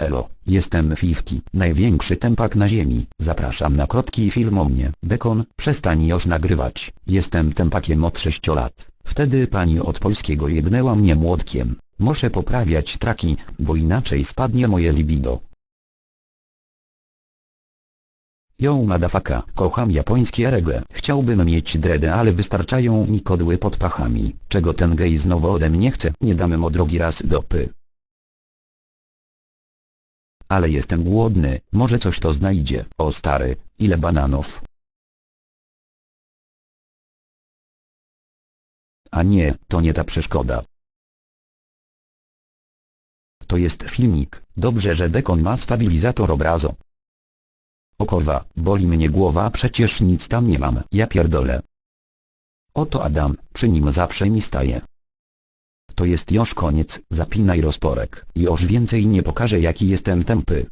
Elo, jestem 50, największy tempak na ziemi. Zapraszam na krótki film o mnie. Bekon, przestań już nagrywać. Jestem tempakiem od 6 lat. Wtedy pani od polskiego jebnęła mnie młotkiem. Muszę poprawiać traki, bo inaczej spadnie moje libido. Yo madafaka, kocham japońskie reggae. Chciałbym mieć dready ale wystarczają mi kodły pod pachami. Czego ten gej znowu ode mnie chce? Nie damy mu drogi raz dopy. Ale jestem głodny, może coś to znajdzie. O stary, ile bananów? A nie, to nie ta przeszkoda. To jest filmik, dobrze że Bekon ma stabilizator obrazu. O kurwa, boli mnie głowa przecież nic tam nie mam. Ja pierdolę. Oto Adam, przy nim zawsze mi staje. To jest już koniec, zapinaj rozporek. Już więcej nie pokażę jaki jestem tępy.